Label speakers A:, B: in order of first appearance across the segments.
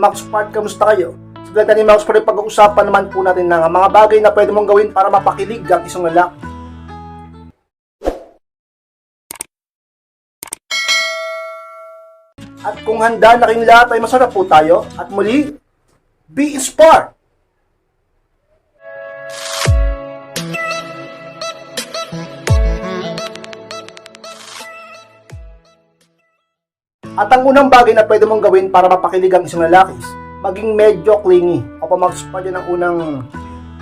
A: Max Park, kamusta kayo? Sa so, ni Max Park, pag-uusapan naman po natin ng mga bagay na pwede mong gawin para mapakilig ang isang lalaki. At kung handa na kayong lahat ay masarap po tayo. At muli, be smart! At ang unang bagay na pwede mong gawin para mapakilig ang isang lalaki maging medyo clingy. O pumags pa din ang unang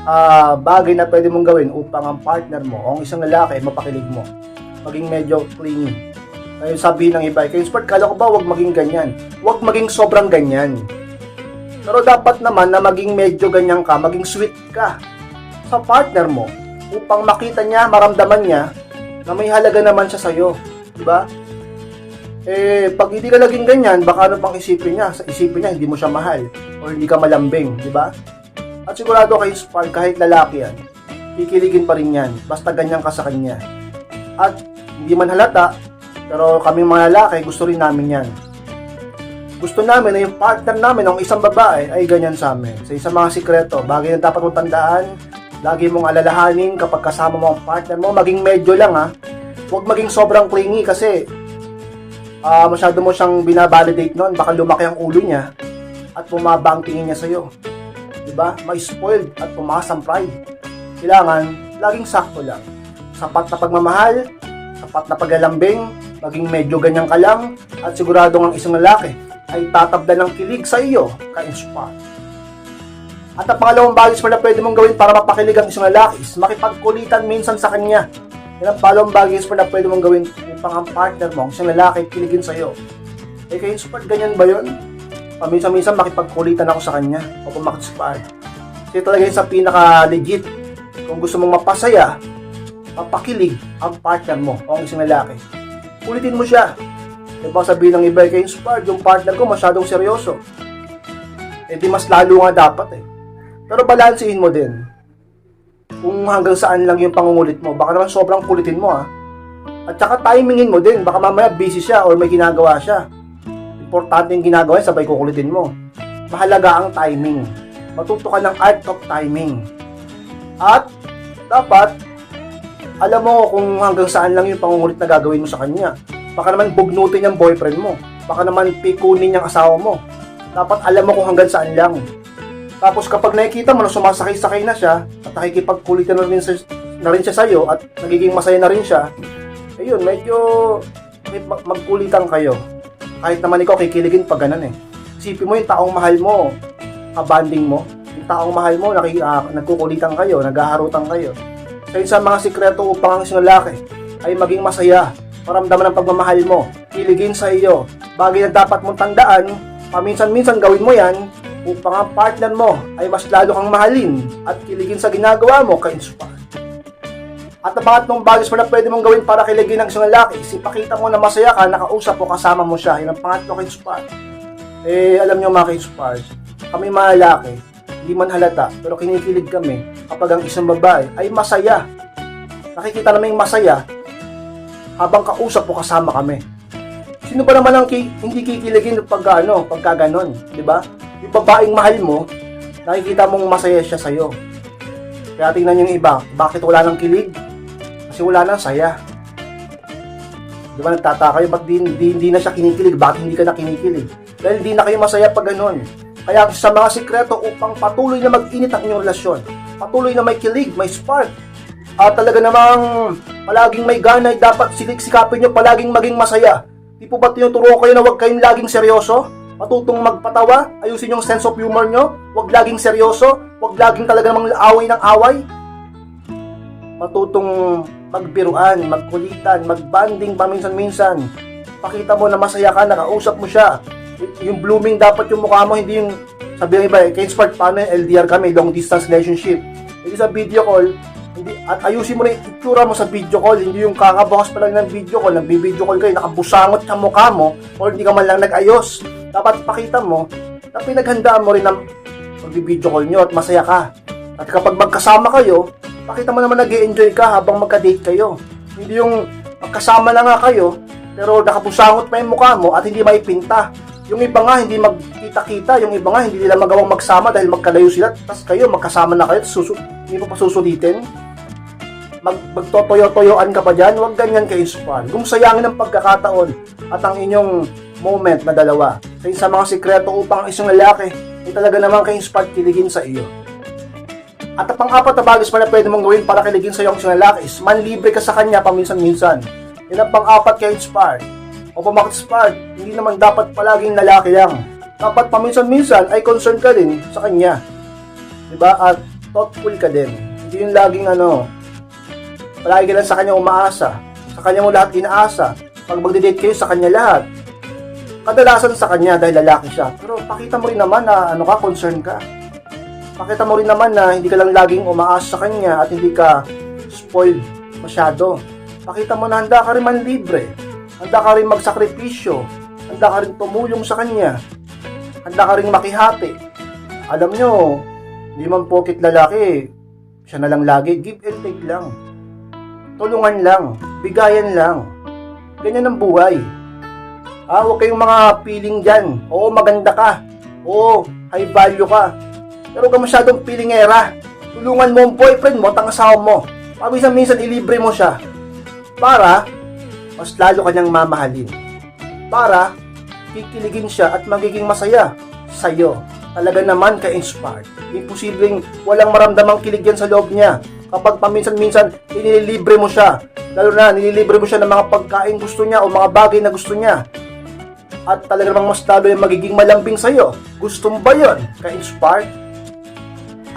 A: ah, bagay na pwede mong gawin upang ang partner mo o ang isang lalaki ay mapakilig mo. Maging medyo clingy. Ngayon sabihin ng iba, kaya sport, kala ko ba wag maging ganyan? Wag maging sobrang ganyan. Pero dapat naman na maging medyo ganyan ka, maging sweet ka sa partner mo upang makita niya, maramdaman niya na may halaga naman siya sa'yo. Diba? Eh, pag hindi ka laging ganyan, baka ano pang isipin niya? Sa isipin niya, hindi mo siya mahal o hindi ka malambing, di ba? At sigurado kay Spark, kahit lalaki yan, kikiligin pa rin yan, basta ganyan ka sa kanya. At hindi man halata, pero kami mga lalaki, gusto rin namin yan. Gusto namin na yung partner namin, ang isang babae, ay ganyan sa amin. Sa isang mga sikreto, bagay na dapat mong tandaan, lagi mong alalahanin kapag kasama mo ang partner mo, maging medyo lang ha. Huwag maging sobrang clingy kasi ah masyado mo siyang binabalidate noon, baka lumaki ang ulo niya at bumaba ang tingin niya sa'yo. Diba? May spoiled at pumakas ang pride. Kailangan, laging sakto lang. Sapat na pagmamahal, sapat na paglalambing, maging medyo ganyan ka lang, at siguradong ang isang lalaki ay tatabla ng kilig sa iyo, ka-inspire. At ang pangalawang bagay na pwede mong gawin para mapakilig ang isang lalaki is makipagkulitan minsan sa kanya. Yan pangalawang bagay na pwede mong gawin upang ang partner mo, ang isang lalaki, kiligin sa iyo. Eh kayo support, ganyan ba yun? Paminsan-minsan makipagkulitan ako sa kanya o pumakitspire. Kasi talaga yun sa pinaka-legit. Kung gusto mong mapasaya, mapakilig ang partner mo o ang isang lalaki. Kulitin mo siya. Diba sabihin ng iba kayo inspired, yung partner ko masyadong seryoso. Eh di mas lalo nga dapat eh. Pero balansehin mo din. Kung hanggang saan lang yung pangungulit mo. Baka naman sobrang kulitin mo ah. At saka timingin mo din. Baka mamaya busy siya or may ginagawa siya. Importante yung ginagawa sabay kukulitin mo. Mahalaga ang timing. Matuto ka ng art of timing. At dapat alam mo kung hanggang saan lang yung pangungulit na gagawin mo sa kanya. Baka naman bugnutin yung boyfriend mo. Baka naman pikunin yung asawa mo. Dapat alam mo kung hanggang saan lang. Tapos kapag nakikita mo na sumasakay-sakay na siya at nakikipagkulitan na rin, sa, na rin siya sa'yo at nagiging masaya na rin siya, ayun, medyo magkulitan kayo. Kahit naman ikaw kikiligin pag ganun eh. Isipin mo yung taong mahal mo, kabanding mo, yung taong mahal mo, naki, ah, nagkukulitan kayo, naghaharutan kayo. Sa mga sikreto upang ang isang lalaki ay maging masaya, maramdaman ang pagmamahal mo, kiligin sa iyo, bagay na dapat mong tandaan, paminsan-minsan gawin mo yan upang ang partner mo ay mas lalo kang mahalin at kiligin sa ginagawa mo ka-inspire. At ang pangatlong bagay na pwede mong gawin para kiligin ng isang lalaki is ipakita mo na masaya ka, nakausap o kasama mo siya. Yan ang pangatlo ka-inspire. Eh, alam nyo mga ka-inspire, kami mga lalaki, hindi man halata, pero kinikilig kami kapag ang isang babae ay masaya. Nakikita namin masaya habang kausap o kasama kami. Sino ba naman ang ki- hindi kikiligin pag ano, pagka ganon, di ba? Yung babaeng mahal mo, nakikita mong masaya siya sa'yo. Kaya tingnan yung iba, bakit wala nang kilig? Kasi wala nang saya. Di ba nagtataka kayo, ba't di, na siya kinikilig? Bakit hindi ka na kinikilig? Dahil di na kayo masaya pag ganon. Kaya sa mga sikreto upang patuloy na mag-init ang inyong relasyon, patuloy na may kilig, may spark, at talaga namang palaging may gana, dapat sik- sikapin nyo palaging maging masaya. Di po ba tinuturo kayo na huwag kayong laging seryoso? Matutong magpatawa, ayusin yung sense of humor nyo, huwag laging seryoso, huwag laging talaga namang away ng away. Matutong magbiruan, magkulitan, magbanding paminsan-minsan. Pakita mo na masaya ka, nakausap mo siya. Y- yung blooming dapat yung mukha mo, hindi yung sabi ng iba, eh, kay Spark, paano LDR kami, long distance relationship. Hindi sa video call, hindi, at ayusin mo na yung itsura mo sa video call, hindi yung kakabukas pa lang ng video call, nagbi-video call kayo, nakabusangot sa mukha mo, or hindi ka man lang nag-ayos. Dapat pakita mo na pinaghandaan mo rin ng pag-video call nyo at masaya ka. At kapag magkasama kayo, pakita mo naman nag enjoy ka habang magka-date kayo. Hindi yung magkasama na nga kayo, pero nakabusangot pa yung mukha mo at hindi maipinta. Yung iba nga, hindi mag kita-kita, yung iba nga hindi nila magawang magsama dahil magkalayo sila, tapos kayo magkasama na kayo, susu hindi mo pa susulitin. Mag magtotoyo-toyoan ka pa dyan, huwag ganyan kayo inspire. Gumsayangin ang pagkakataon at ang inyong moment na dalawa. Sa sa mga sikreto upang ang isang lalaki ay talaga naman kayo inspire kiligin sa iyo. At ang pang-apat na bagay na pwede mong gawin para kiligin sa iyo ang isang lalaki is manlibre ka sa kanya paminsan-minsan. Yan ang pang-apat kay inspire. O kung inspired, hindi naman dapat palaging lalaki lang. Dapat paminsan-minsan ay concern ka din sa kanya. Diba? At thoughtful ka din. Hindi yung laging ano, palagi ka lang sa kanya umaasa. Sa kanya mo lahat inaasa. Pag magde-date kayo, sa kanya lahat. Kadalasan sa kanya dahil lalaki siya. Pero pakita mo rin naman na ano ka, concern ka. Pakita mo rin naman na hindi ka lang laging umaasa sa kanya at hindi ka spoiled masyado. Pakita mo na handa ka rin manlibre. Handa ka rin magsakripisyo. Handa ka rin tumulong sa kanya. Handa ka rin makihati. Alam nyo, hindi man pokit lalaki, siya na lang lagi, give and take lang. Tulungan lang, bigayan lang. Ganyan ang buhay. Ah, huwag kayong mga feeling dyan. Oo, maganda ka. Oo, high value ka. Pero huwag ka masyadong feelingera. Tulungan mo ang boyfriend mo at ang asawa mo. Paminsan-minsan ilibre mo siya. Para, mas lalo kanyang mamahalin. Para, kikiligin siya at magiging masaya sa'yo. Talaga naman ka-inspired. Imposibleng walang maramdamang kilig yan sa loob niya. Kapag paminsan-minsan, inililibre mo siya. Lalo na, nililibre mo siya ng mga pagkain gusto niya o mga bagay na gusto niya. At talaga namang mas lalo yung magiging malambing sa'yo. Gusto ba yun? Ka-inspired?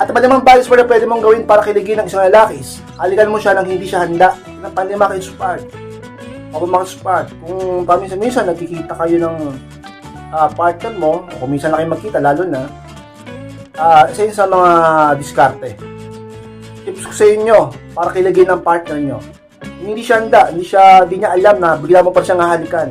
A: At iba namang bagay na pwede mong gawin para kiligin ng isang lalaki. Alikan mo siya nang hindi siya handa. Nang pandi maka-inspired. Ako maka-inspired. Kung paminsan-minsan nagkikita kayo ng ah, partner mo, o kung minsan na kayo magkita, lalo na, ah, isa yun sa mga diskarte. Tips ko sa inyo, para kiligin ng partner nyo. Hindi siya handa, hindi siya, hindi niya alam na bigla mo pa siyang hahalikan.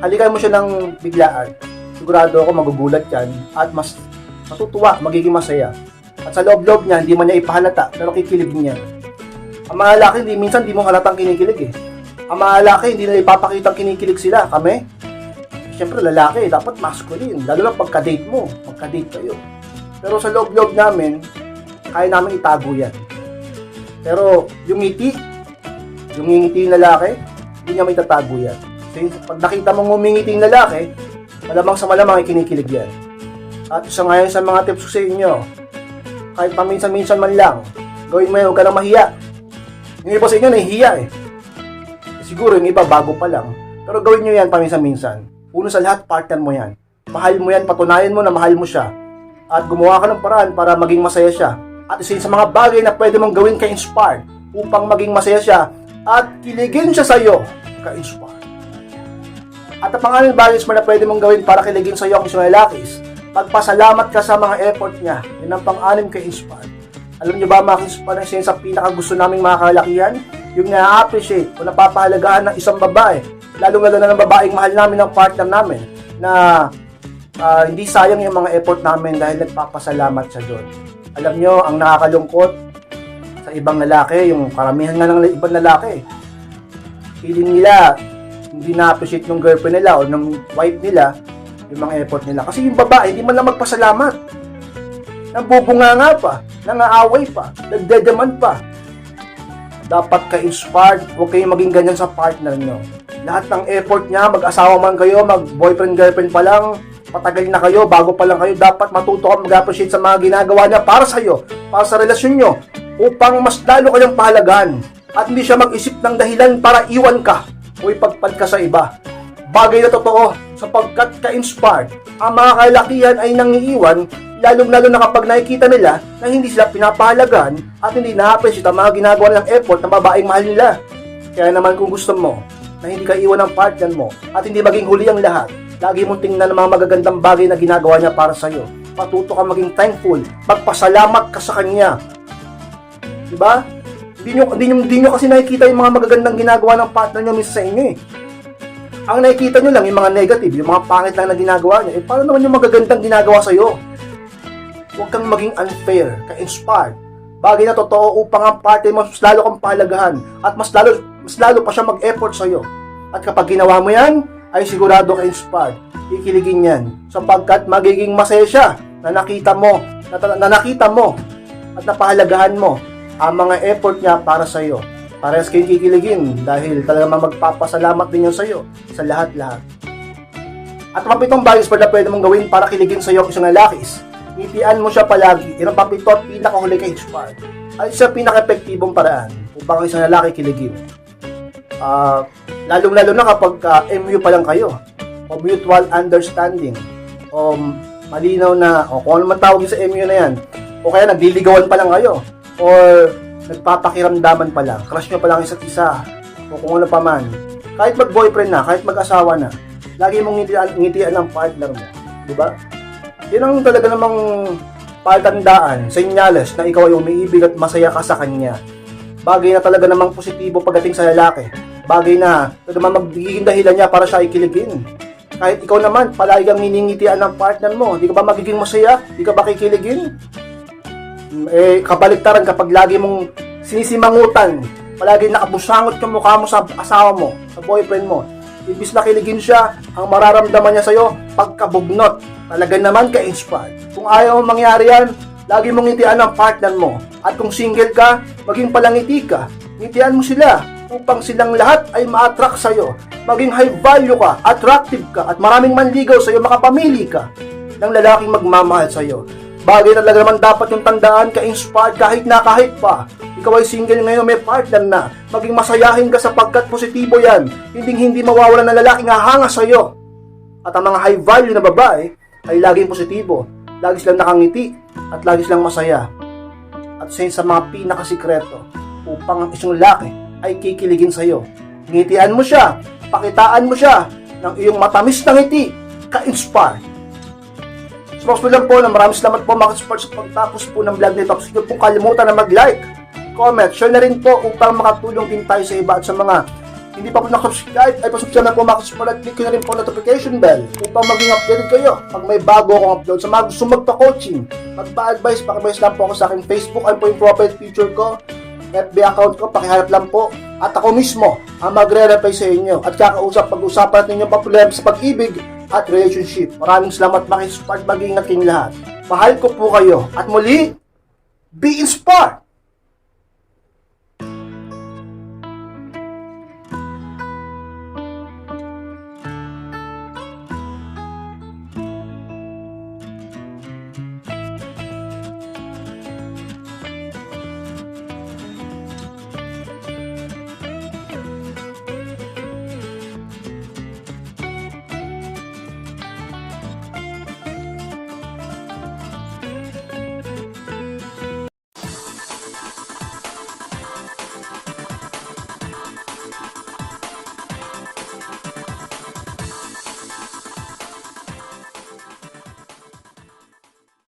A: Halikan mo siya ng biglaan. Sigurado ako magugulat yan at mas matutuwa, magiging masaya. At sa loob-loob niya, hindi man niya ipahalata, pero kikilig niya. Ang mga lalaki, hindi, minsan hindi mo halatang kinikilig eh. Ang mga lalaki, hindi na ipapakita kinikilig sila. Kami, siyempre lalaki, dapat masculine. Lalo na pagka-date mo, pagka-date kayo. Pero sa loob-loob namin, kaya namin itago yan. Pero yung ngiti, yung ngiti ng lalaki, hindi niya may tatago yan. Since pag nakita mong ngumingiti yung lalaki, malamang sa malamang ay kinikilig yan. At isa nga yan sa mga tips ko sa inyo, kahit paminsan-minsan man lang, gawin mo yan, huwag ka nang mahiya. Yung iba sa inyo, nahihiya eh. Siguro yung iba bago pa lang. Pero gawin nyo yan paminsan-minsan. Uno sa lahat, partner mo yan. Mahal mo yan, patunayan mo na mahal mo siya. At gumawa ka ng paraan para maging masaya siya. At isa sa mga bagay na pwede mong gawin ka-inspired upang maging masaya siya at kiligin siya sa'yo ka-inspired. At ang pangalan bagay na pwede mong gawin para kiligin sa'yo ang isang lalaki is magpasalamat ka sa mga effort niya. Yan ang pang-anim ka-inspired. Alam niyo ba mga ka-inspired, isa yun sa pinaka gusto naming mga kalakihan? Yung na-appreciate o napapahalagaan ng isang babae. Lalo-lalo na ng babaeng mahal namin ng partner namin na ah, hindi sayang yung mga effort namin dahil nagpapasalamat siya doon. Alam nyo, ang nakakalungkot sa ibang lalaki, yung karamihan nga ng ibang lalaki, feeling nila, hindi na-appreciate ng girlfriend nila o ng wife nila yung mga effort nila. Kasi yung babae, hindi man lang magpasalamat. Nambubunga nga pa, nangaaway pa, nagdedeman pa. Dapat ka-inspired, huwag kayong maging ganyan sa partner nyo. Lahat ng effort niya, mag-asawa man kayo, mag-boyfriend-girlfriend pa lang, patagal na kayo, bago pa lang kayo, dapat matuto ka mag-appreciate sa mga ginagawa niya para sa iyo, para sa relasyon nyo, upang mas lalo kayong pahalagan at hindi siya mag-isip ng dahilan para iwan ka o ipagpad ka sa iba. Bagay na totoo sapagkat ka-inspired, ang mga kalakihan ay nangiiwan lalong-lalo na kapag nakikita nila na hindi sila pinapahalagan at hindi na-appreciate ang mga ginagawa nilang effort ng babaeng mahal nila. Kaya naman kung gusto mo na hindi ka iwan ng partner mo at hindi maging huli ang lahat, lagi mong tingnan ang mga magagandang bagay na ginagawa niya para sa iyo. Patuto ka maging thankful, magpasalamat ka sa kanya. Diba? Hindi nyo, hindi, nyo, hindi nyo kasi nakikita yung mga magagandang ginagawa ng partner nyo minsan sa inyo eh. Ang nakikita nyo lang yung mga negative, yung mga pangit lang na ginagawa niya. Eh, paano naman yung magagandang ginagawa sa'yo? Huwag kang maging unfair, ka-inspired. Bagay na totoo upang ang mo mas lalo kang pahalagahan at mas lalo, mas lalo pa siya mag-effort sa'yo. At kapag ginawa mo yan, ay sigurado ka inspired. Kikiligin yan sapagkat magiging masaya siya na nakita mo, na, na nakita mo at napahalagahan mo ang mga effort niya para sa iyo. Parehas kayong kikiligin dahil talagang magpapasalamat din yun sa iyo sa lahat-lahat. At mapitong bagay pa na pwede mong gawin para kiligin sa iyo ang isang lalaki is, ngitian mo siya palagi. Yan ang papito at pinakahuli kay inspired. Ay siya pinaka-epektibong paraan upang ang isang lalaki kiligin. Ah, lalong-lalo na kapag ah, MU pa lang kayo o mutual understanding o malinaw na o kung ano man tawag sa MU na yan o kaya nagliligawan pa lang kayo or nagpapakiramdaman pa lang crush nyo pa lang isa't isa. O kung ano pa man. Kahit mag-boyfriend na, kahit mag-asawa na lagi mong ngitian, ngitian ang partner mo. Di ba? yun ang talaga namang paltandaan, senyales na ikaw ay umiibig at masaya ka sa kanya. Bagay na talaga namang positibo pagdating sa lalaki. Bagay na talaga magiging dahilan niya para siya ay kiligin. Kahit ikaw naman, palagi kang niningitian ng partner mo, di ka ba magiging masaya? Di ka ba kikiligin? Eh, kabaliktaran kapag lagi mong sinisimangutan, palagi nakabusangot yung mukha mo sa asawa mo, sa boyfriend mo. Ibis na kiligin siya, ang mararamdaman niya sa'yo, pagkabugnot. Talaga naman ka-inspired. Kung ayaw mong mangyari yan, lagi mong ngitian ang partner mo. At kung single ka, maging palangiti ka. Ngitian mo sila upang silang lahat ay ma-attract sa'yo. Maging high value ka, attractive ka, at maraming manligaw sa'yo, makapamili ka ng lalaking magmamahal sa'yo. Bagay talaga naman dapat yung tandaan ka-inspired kahit na kahit pa. Ikaw ay single ngayon, may partner na. Maging masayahin ka sapagkat positibo yan. Hindi hindi mawawala ng lalaking hahanga sa'yo. At ang mga high value na babae ay laging positibo. Lagi silang nakangiti at lagi silang masaya. At isa sa mga pinakasikreto upang ang isang lalaki ay kikiligin sa'yo. Ngitian mo siya, pakitaan mo siya ng iyong matamis na ngiti, ka-inspire. Suppose lang po na maraming salamat po mga ka-support sa pagtapos po ng vlog nito. Huwag po kalimutan na mag-like, comment, share na rin po upang makatulong din tayo sa iba at sa mga hindi pa po nakasubscribe ay pasubscribe na po mga ka-support at click ko na rin po notification bell upang maging updated kayo pag may bago akong upload. Sa mga gusto magpa-coaching, magpa-advise, pakibase lang po ako sa aking Facebook. Ano po yung profile picture ko, FB account ko, pakiharap lang po. At ako mismo ang magre-reply sa inyo at kakausap pag-usapan natin yung problema sa pag-ibig at relationship. Maraming salamat makisupport, mag-ingat kayong lahat. Mahal ko po kayo. At muli, be inspired!